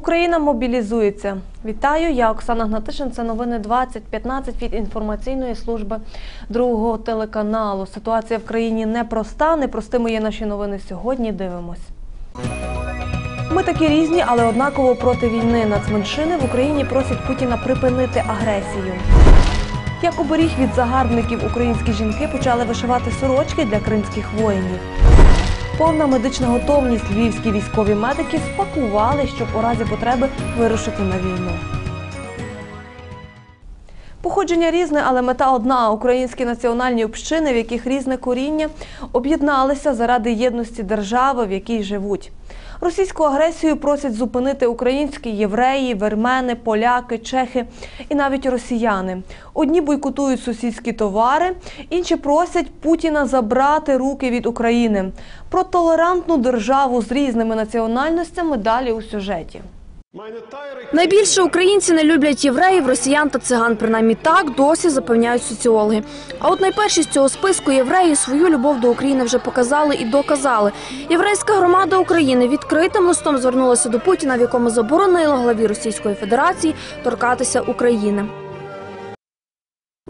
Україна мобілізується. Вітаю, я Оксана Гнатишин. Це новини 2015 від інформаційної служби другого телеканалу. Ситуація в країні непроста. Непростими є наші новини сьогодні. Дивимось. Ми такі різні, але однаково проти війни. Нацменшини в Україні просять Путіна припинити агресію. Як оберіг від загарбників українські жінки почали вишивати сорочки для кримських воїнів. Повна медична готовність львівські військові медики спакували, щоб у разі потреби вирушити на війну. Походження різне, але мета одна. Українські національні общини, в яких різне коріння, об'єдналися заради єдності держави, в якій живуть. Російську агресію просять зупинити українські євреї, вермени, поляки, чехи і навіть росіяни. Одні бойкотують сусідські товари, інші просять Путіна забрати руки від України. Про толерантну державу з різними національностями далі у сюжеті. Найбільше українці не люблять євреїв, росіян та циган. Принаймні так досі запевняють соціологи. А от найперші з цього списку євреї свою любов до України вже показали і доказали. Єврейська громада України відкритим листом звернулася до Путіна, в якому заборонила главі Російської Федерації торкатися України.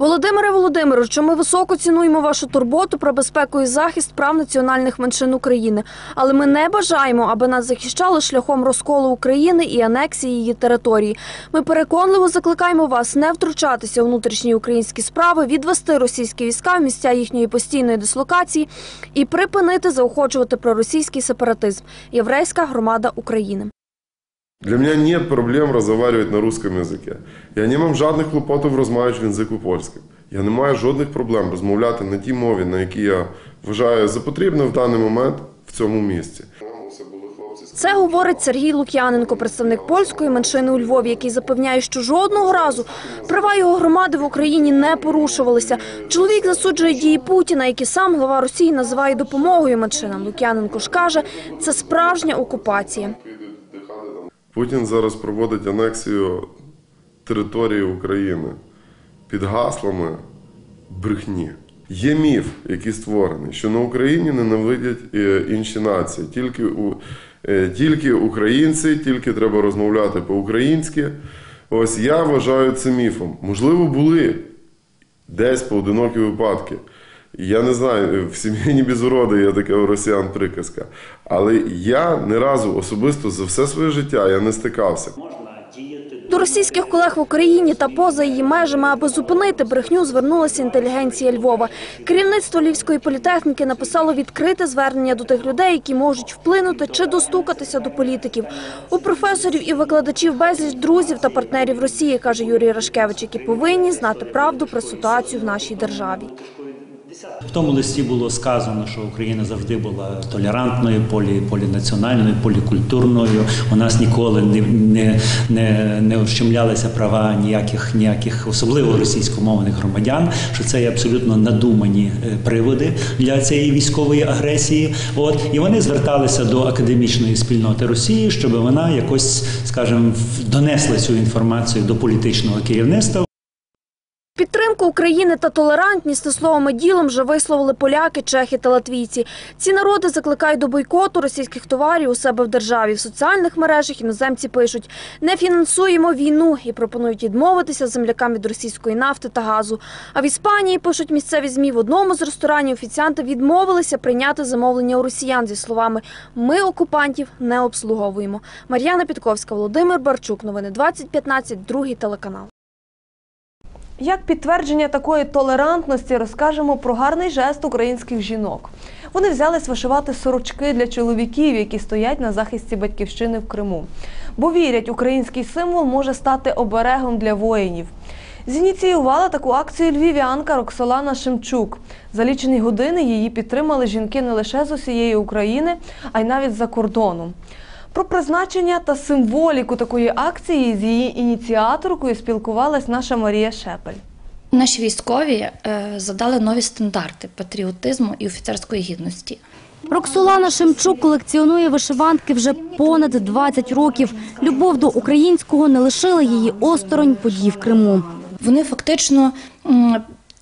Володимире Володимировичу, ми високо цінуємо вашу турботу про безпеку і захист прав національних меншин України, але ми не бажаємо, аби нас захищали шляхом розколу України і анексії її території. Ми переконливо закликаємо вас не втручатися у внутрішні українські справи, відвести російські війська в місця їхньої постійної дислокації і припинити заохочувати проросійський сепаратизм. Єврейська громада України. Для мене нет проблем розмовляти на русском язикі. Я не мав жодних клопотів розмовляючи в язику польським. Я не маю жодних проблем розмовляти на тій мові, на якій я вважаю за потрібне в даний момент в цьому місці. Це говорить Сергій Лук'яненко, представник польської меншини у Львові, який запевняє, що жодного разу права його громади в Україні не порушувалися. Чоловік засуджує дії Путіна, які сам глава Росії називає допомогою меншинам. Лук'яненко ж каже, це справжня окупація. Путін зараз проводить анексію території України під гаслами брехні. Є міф, який створений, що на Україні ненавидять е, інші нації. Тільки, у, е, тільки українці, тільки треба розмовляти по-українськи. Ось я вважаю це міфом. Можливо, були десь поодинокі випадки. Я не знаю, в сім'ї без уроди є така у росіян приказка. Але я не разу особисто за все своє життя я не стикався. До російських колег в Україні та поза її межами, аби зупинити брехню, звернулася інтелігенція Львова. Керівництво Львівської політехніки написало відкрите звернення до тих людей, які можуть вплинути чи достукатися до політиків. У професорів і викладачів безліч друзів та партнерів Росії, каже Юрій Рашкевич, які повинні знати правду про ситуацію в нашій державі. В тому листі було сказано, що Україна завжди була толерантною, полі, полінаціональною, полікультурною. У нас ніколи не, не, не, не ущемлялися права ніяких, ніяких особливо російськомовних громадян. Що це є абсолютно надумані е, приводи для цієї військової агресії. От і вони зверталися до академічної спільноти Росії, щоб вона якось, скажімо, донесла цю інформацію до політичного керівництва. Підтримку України та толерантність не словом ділом вже висловили поляки, чехи та латвійці. Ці народи закликають до бойкоту російських товарів у себе в державі. В соціальних мережах іноземці пишуть не фінансуємо війну і пропонують відмовитися землякам від російської нафти та газу. А в Іспанії пишуть місцеві змі в одному з ресторанів офіціанти відмовилися прийняти замовлення у росіян зі словами Ми окупантів не обслуговуємо. Мар'яна Підковська, Володимир Барчук. Новини 2015, другий телеканал. Як підтвердження такої толерантності розкажемо про гарний жест українських жінок. Вони взялись вишивати сорочки для чоловіків, які стоять на захисті батьківщини в Криму. Бо вірять, український символ може стати оберегом для воїнів. Зініціювала таку акцію львів'янка Роксолана Шемчук. За лічені години її підтримали жінки не лише з усієї України, а й навіть з-за кордону. Про призначення та символіку такої акції з її ініціаторкою спілкувалась наша Марія Шепель. Наші військові е, задали нові стандарти патріотизму і офіцерської гідності. Роксолана Шемчук колекціонує вишиванки вже понад 20 років. Любов до українського не лишила її осторонь подій в Криму. Вони фактично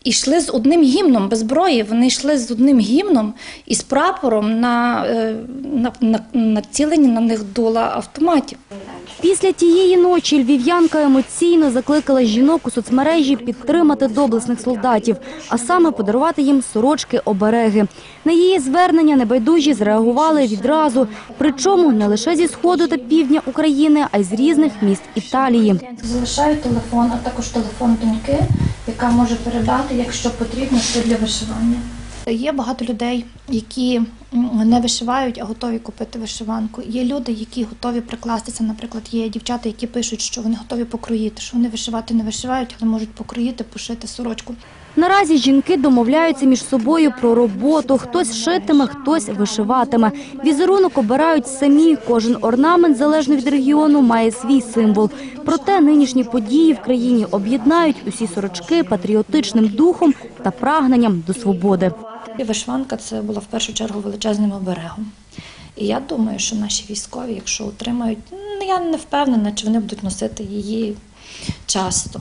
йшли з одним гімном без зброї. Вони йшли з одним гімном і з прапором на, е, на, на, націлені на них дула автоматів. Після тієї ночі львів'янка емоційно закликала жінок у соцмережі підтримати доблесних солдатів, а саме подарувати їм сорочки-обереги. На її звернення небайдужі зреагували відразу, причому не лише зі сходу та півдня України, а й з різних міст Італії. Залишаю телефон, а також телефон доньки, яка може передати, якщо потрібно, що для вишивання. Є багато людей, які не вишивають, а готові купити вишиванку. Є люди, які готові прикластися. Наприклад, є дівчата, які пишуть, що вони готові покроїти, що вони вишивати не вишивають, але можуть покроїти, пошити сорочку. Наразі жінки домовляються між собою про роботу. Хтось шитиме, хтось вишиватиме. Візерунок обирають самі. Кожен орнамент, залежно від регіону, має свій символ. Проте нинішні події в країні об'єднають усі сорочки патріотичним духом та прагненням до свободи. Вишиванка це була в першу чергу величезним оберегом. І я думаю, що наші військові, якщо отримають, ну, я не впевнена, чи вони будуть носити її часто,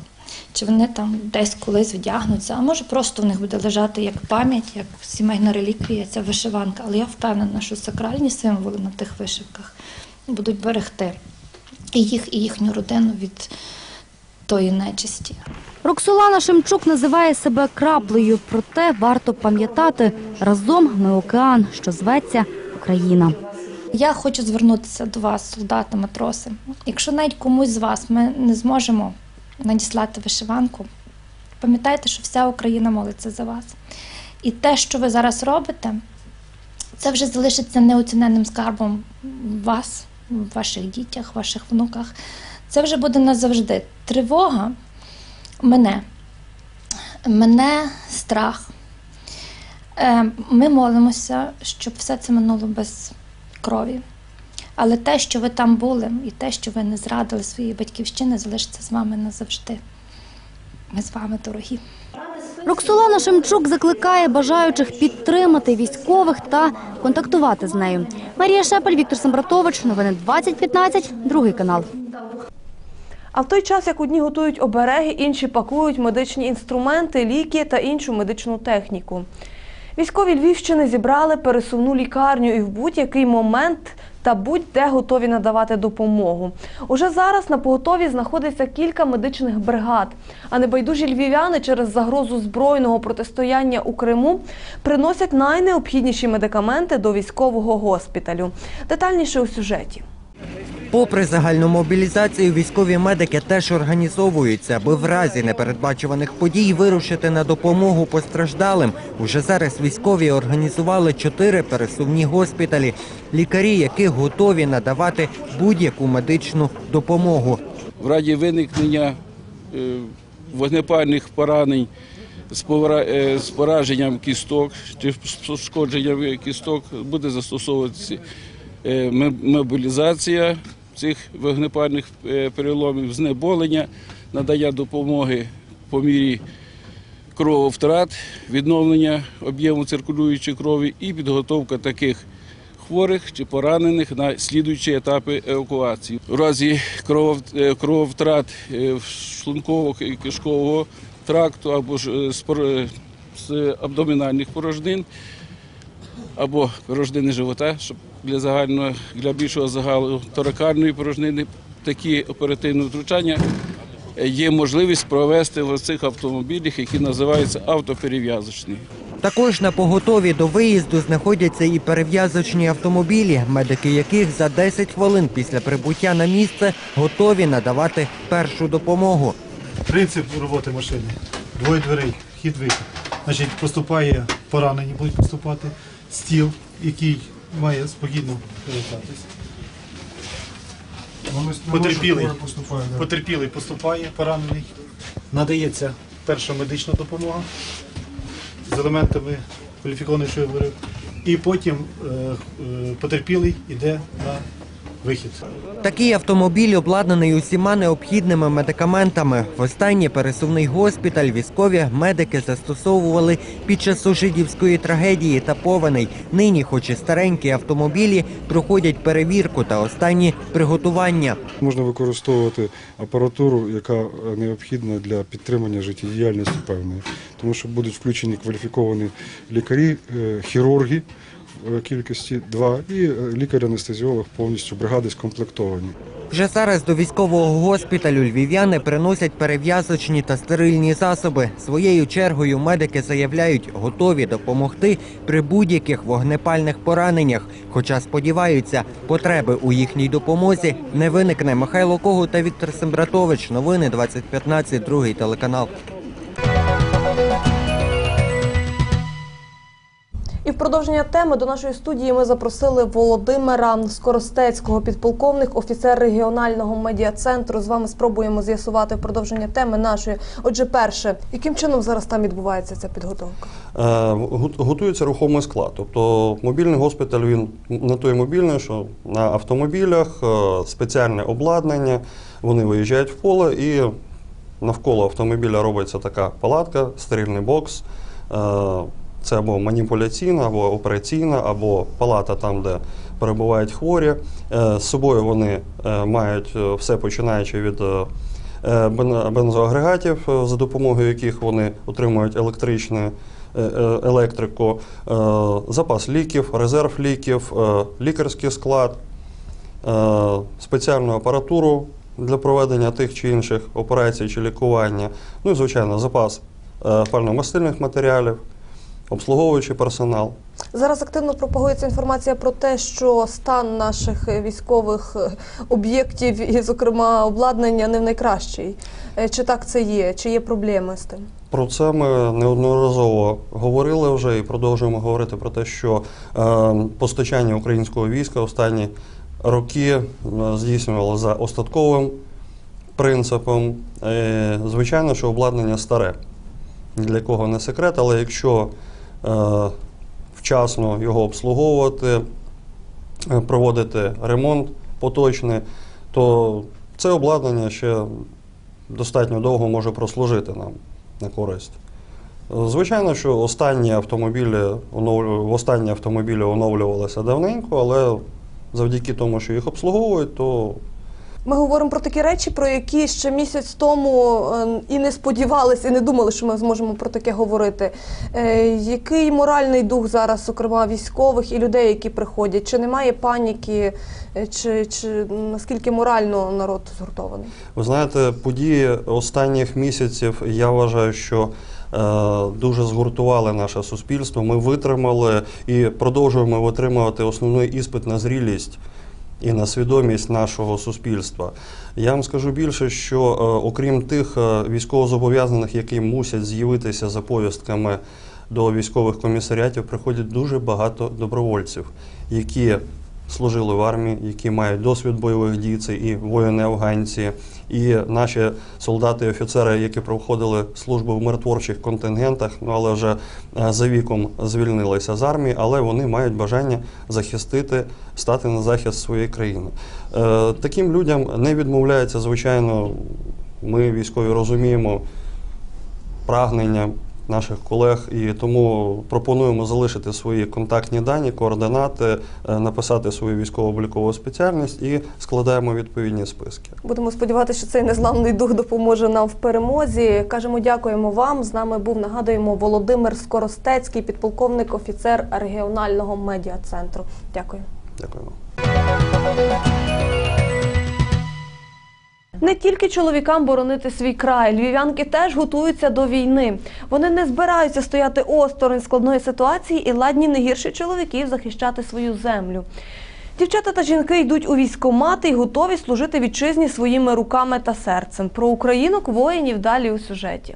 чи вони там десь колись вдягнуться, а може просто в них буде лежати як пам'ять, як сімейна реліквія, ця вишиванка. Але я впевнена, що сакральні символи на тих вишивках будуть берегти і їх, і їхню родину від тої нечисті. Роксолана Шемчук називає себе краплею, проте варто пам'ятати разом ми океан, що зветься Україна. Я хочу звернутися до вас, солдати, матроси. Якщо навіть комусь з вас ми не зможемо надіслати вишиванку, пам'ятайте, що вся Україна молиться за вас. І те, що ви зараз робите, це вже залишиться неоціненним скарбом вас, в ваших дітях, ваших внуках. Це вже буде назавжди. Тривога мене, мене страх. Е, Ми молимося, щоб все це минуло без крові. Але те, що ви там були, і те, що ви не зрадили своєї батьківщини, залишиться з вами назавжди. Ми з вами дорогі. Роксолана Шемчук закликає бажаючих підтримати військових та контактувати з нею. Марія Шепель, Віктор Самбратович. Новини 2015, другий канал. А в той час, як одні готують обереги, інші пакують медичні інструменти, ліки та іншу медичну техніку. Військові Львівщини зібрали пересувну лікарню і в будь-який момент та будь-де готові надавати допомогу. Уже зараз на поготові знаходиться кілька медичних бригад. А небайдужі львів'яни через загрозу збройного протистояння у Криму приносять найнеобхідніші медикаменти до військового госпіталю. Детальніше у сюжеті. Попри загальну мобілізацію, військові медики теж організовуються, аби в разі непередбачуваних подій вирушити на допомогу постраждалим. Уже зараз військові організували чотири пересувні госпіталі, лікарі яких готові надавати будь-яку медичну допомогу. в раді виникнення е, вогнепальних поранень з, е, пораженням кісток чи з пошкодженням кісток буде застосовуватися е, мобілізація цих вогнепальних е, переломів, знеболення, надання допомоги по мірі крововтрат, відновлення об'єму циркулюючої крові і підготовка таких хворих чи поранених на слідуючі етапи евакуації. У разі е, крововтрат е, шлункового і кишкового тракту або ж з абдомінальних порожнин або порожнини живота, щоб для загального для більшого загалу торакальної порожнини такі оперативні втручання е, є можливість провести в цих автомобілях, які називаються автоперев'язочні. Також на поготові до виїзду знаходяться і перев'язочні автомобілі, медики яких за 10 хвилин після прибуття на місце готові надавати першу допомогу. Принцип роботи машини. Двоє дверей, вхід вихід. Значить, поступає поранені, будуть поступати стіл, який має спокійно перевертатись. Потерпілий, потерпілий поступає, поранений. Надається перша медична допомога з елементами кваліфікованої, що я говорив. І потім е, е, потерпілий йде на вихід. Такий автомобіль обладнаний усіма необхідними медикаментами. Востаннє пересувний госпіталь військові медики застосовували під час сужидівської трагедії та повеней. Нині, хоч і старенькі автомобілі, проходять перевірку та останні приготування. Можна використовувати апаратуру, яка необхідна для підтримання життєдіяльності певної, тому що будуть включені кваліфіковані лікарі, е, хірурги кількості два і е, лікар-анестезіолог повністю бригади скомплектовані. Вже зараз до військового госпіталю львів'яни приносять перев'язочні та стерильні засоби. Своєю чергою медики заявляють, готові допомогти при будь-яких вогнепальних пораненнях. Хоча сподіваються, потреби у їхній допомозі не виникне. Михайло Когут та Віктор Сембратович. Новини 2015, другий телеканал. І в продовження теми до нашої студії ми запросили Володимира Скоростецького, підполковник, офіцер регіонального медіа-центру. З вами спробуємо з'ясувати продовження теми нашої. Отже, перше, яким чином зараз там відбувається ця підготовка? Е, Готується рухомий склад. Тобто мобільний госпіталь він на той мобільний, що на автомобілях е, спеціальне обладнання, вони виїжджають в поле і навколо автомобіля робиться така палатка, стерильний бокс. Е, Це або маніпуляційна, або операційна, або палата там, де перебувають хворі. Е, З собою вони е, мають е, все починаючи від бен- бензоагрегатів, за допомогою яких вони отримують електричне електрику, запас ліків, резерв ліків, лікарський склад, спеціальну апаратуру для проведення тих чи інших операцій чи лікування, ну і, звичайно, запас пально-мастильних матеріалів, обслуговуючий персонал. Зараз активно пропагується інформація про те, що стан наших військових об'єктів і, зокрема, обладнання не в найкращий. Е, Чи так це є? Чи є проблеми з тим? Про це ми неодноразово говорили вже і продовжуємо говорити про те, що е, постачання українського війська останні роки е, здійснювало за остатковим принципом. Звичайно, що обладнання старе. Для кого не секрет, але якщо вчасно його обслуговувати, е, проводити ремонт поточний, то це обладнання ще достатньо довго може прослужити нам на користь. Е, Звичайно, що останні автомобілі в останні автомобілі оновлювалися давненько, але завдяки тому, що їх обслуговують, то Ми говоримо про такі речі, про які ще місяць тому е, і не сподівалися, і не думали, що ми зможемо про таке говорити. Е, Який моральний дух зараз, зокрема військових і людей, які приходять? Чи немає паніки, Е, чи, чи наскільки морально народ згуртований? ви знаєте, події останніх місяців я вважаю, що дуже згуртували наше суспільство. Ми витримали і продовжуємо витримувати основний іспит на зрілість. І на свідомість нашого суспільства. Я вам скажу більше, що е, окрім тих е, військовозобов'язаних, які мусять з'явитися за повістками до військових комісаріатів, приходять дуже багато добровольців, які служили в армії, які мають досвід бойових дій, це і воїни-афганці, і наші солдати і офіцери, які проходили службу в миротворчих контингентах, ну але вже е, за віком звільнилися з армії, але вони мають бажання захистити, стати на захист своєї країни. Е, Таким людям не відмовляється, звичайно, ми військові розуміємо прагнення наших колег, і тому пропонуємо залишити свої контактні дані, координати, е, написати свою військово-облікову спеціальність і складаємо відповідні списки. Будемо сподіватися, що цей незламний дух допоможе нам в перемозі. Кажемо, дякуємо вам. З нами був нагадуємо Володимир Скоростецький, підполковник, офіцер регіонального медіа-центру. Дякую. Дякуємо. Не тільки чоловікам боронити свій край, львів'янки теж готуються до війни. Вони не збираються стояти осторонь складної ситуації і ладні не гірше чоловіків захищати свою землю. Дівчата та жінки йдуть у військкомати і готові служити вітчизні своїми руками та серцем. Про українок воїнів далі у сюжеті.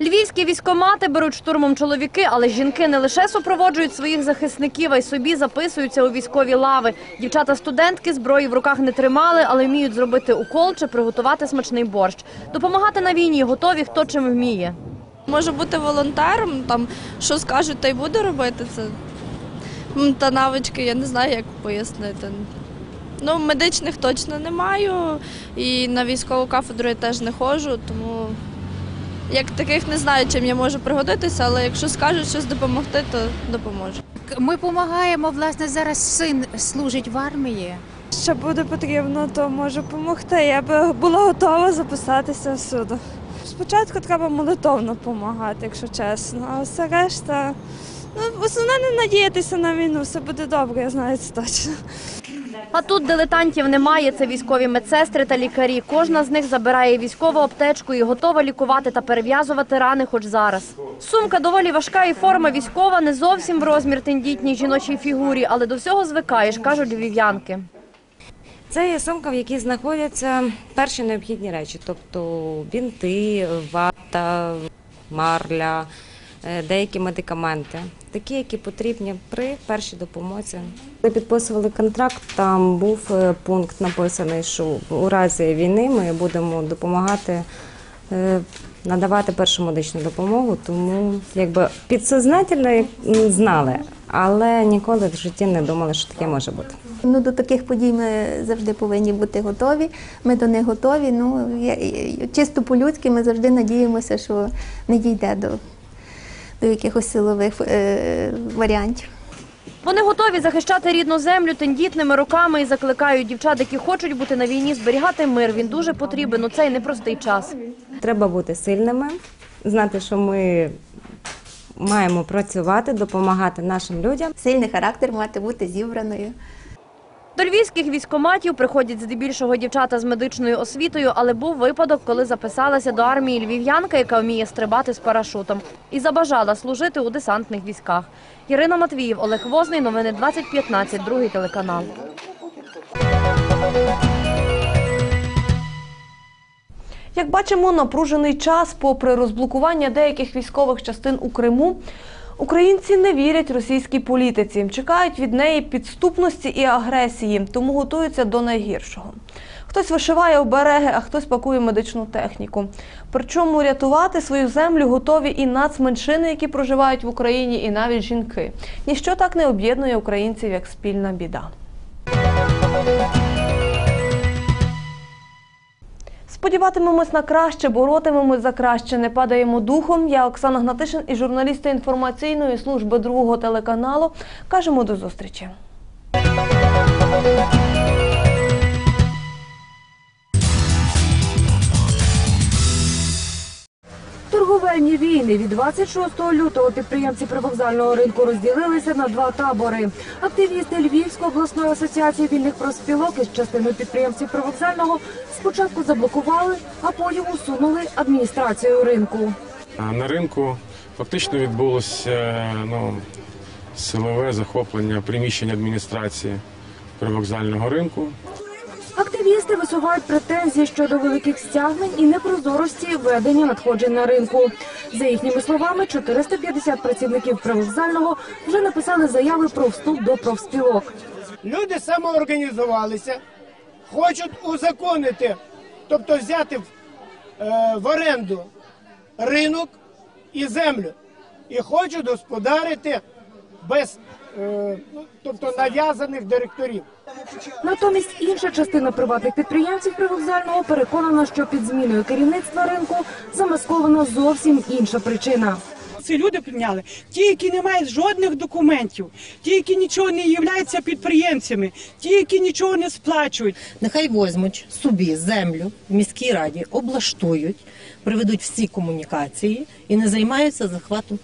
Львівські військомати беруть штурмом чоловіки, але жінки не лише супроводжують своїх захисників, а й собі записуються у військові лави. Дівчата-студентки зброї в руках не тримали, але вміють зробити укол чи приготувати смачний борщ. Допомагати на війні готові, хто чим вміє. Можу бути волонтером, там що скажуть, та й буду робити це. Та навички, я не знаю, як пояснити. Ну, медичних точно не маю, і на військову кафедру я теж не ходжу, тому як таких не знаю, чим я можу пригодитися, але якщо скажуть щось допомогти, то допоможу. Ми допомагаємо, власне, зараз син служить в армії. Що буде потрібно, то можу допомогти. Я би була готова записатися всюди. Спочатку треба молитовно допомагати, якщо чесно, а все решта. Ну, основне не надіятися на війну, все буде добре, я знаю це точно. А тут дилетантів немає. Це військові медсестри та лікарі. Кожна з них забирає військову аптечку і готова лікувати та перев'язувати рани хоч зараз. Сумка доволі важка і форма військова не зовсім в розмір тендітній жіночій фігурі, але до всього звикаєш, кажуть львів'янки. Це є сумка, в якій знаходяться перші необхідні речі, тобто бінти, вата, марля, деякі медикаменти, такі, які потрібні при першій допомозі. Ми підписували контракт, там був е, пункт написаний, що у разі війни ми будемо допомагати. е, Надавати першу медичну допомогу, тому якби підсознательно знали, але ніколи в житті не думали, що таке може бути. Ну, до таких подій ми завжди повинні бути готові. Ми до них готові. Ну, я- я- чисто по-людськи ми завжди надіємося, що не дійде до, до якихось силових е, варіантів. Вони готові захищати рідну землю тендітними руками і закликають дівчат, які хочуть бути на війні, зберігати мир. Він дуже потрібен у цей непростий час. Треба бути сильними, знати, що ми маємо працювати, допомагати нашим людям. Сильний характер мати бути зібраною. До львівських військоматів приходять здебільшого дівчата з медичною освітою, але був випадок, коли записалася до армії львів'янка, яка вміє стрибати з парашутом, і забажала служити у десантних військах. Ірина Матвіїв, Олег Возний, новини 2015, другий телеканал. Як бачимо, напружений час, попри розблокування деяких військових частин у Криму, українці не вірять російській політиці, чекають від неї підступності і агресії, тому готуються до найгіршого. Хтось вишиває обереги, а хтось пакує медичну техніку. Причому рятувати свою землю готові і нацменшини, які проживають в Україні, і навіть жінки. Ніщо так не об'єднує українців як спільна біда. Сподіватимемось на краще, боротимемось за краще, не падаємо духом. Я Оксана Гнатишин і журналісти інформаційної служби другого телеканалу кажемо до зустрічі. Торговельні війни від 26 лютого підприємці привокзального ринку розділилися на два табори. Активісти Львівської обласної асоціації вільних профспілок із частиною підприємців привокзального спочатку заблокували, а потім усунули адміністрацію ринку. На ринку фактично відбулося ну, силове захоплення приміщення адміністрації привокзального ринку. Активісти висувають претензії щодо великих стягнень і непрозорості ведення надходжень на ринку. За їхніми словами, 450 працівників привокзального вже написали заяви про вступ до профспілок. Люди самоорганізувалися, хочуть узаконити, тобто взяти в, е, оренду ринок і землю, і хочуть господарити без тобто нав'язаних директорів. Натомість інша частина приватних підприємців привокзального переконана, що під зміною керівництва ринку замаскована зовсім інша причина. Ці люди прийняли ті, які не мають жодних документів, ті, які нічого не являються підприємцями, ті, які нічого не сплачують. Нехай возьмуть собі землю в міській раді, облаштують, приведуть всі комунікації і не займаються захватом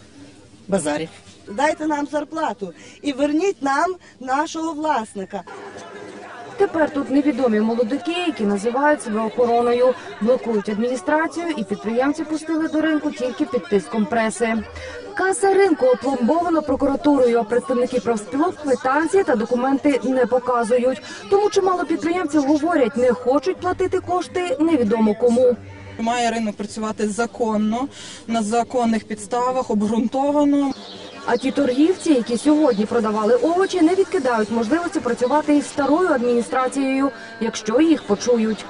базарів. Дайте нам зарплату і верніть нам нашого власника. Тепер тут невідомі молодики, які називають себе охороною, блокують адміністрацію і підприємці пустили до ринку тільки під тиском преси. Каса ринку опломбована прокуратурою, а представники профспілок квитанції та документи не показують. Тому чимало підприємців говорять, не хочуть платити кошти невідомо кому. Має ринок працювати законно, на законних підставах, обґрунтовано. А ті торгівці, які сьогодні продавали овочі, не відкидають можливості працювати із старою адміністрацією, якщо їх почують.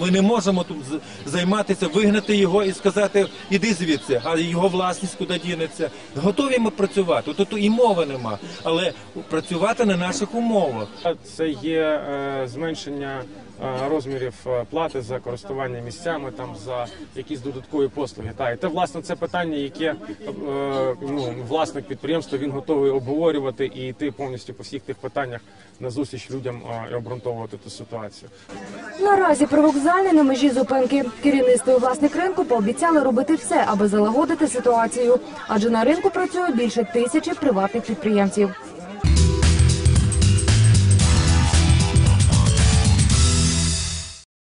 Ми не можемо тут з- займатися, вигнати його і сказати, іди звідси, а його власність куди дінеться. Готові ми працювати. Тут і мови нема, але працювати на наших умовах. Це є е, зменшення розмірів е, плати за користування місцями, там за якісь додаткові послуги. Та і те власне це питання, яке е, ну власник підприємства він готовий обговорювати і йти повністю по всіх тих питаннях на зустріч людям е, і обґрунтовувати ту ситуацію. Наразі привокзальний на межі зупинки. Керівництво і власник ринку пообіцяли робити все, аби залагодити ситуацію. Адже на ринку працює більше тисячі приватних підприємців.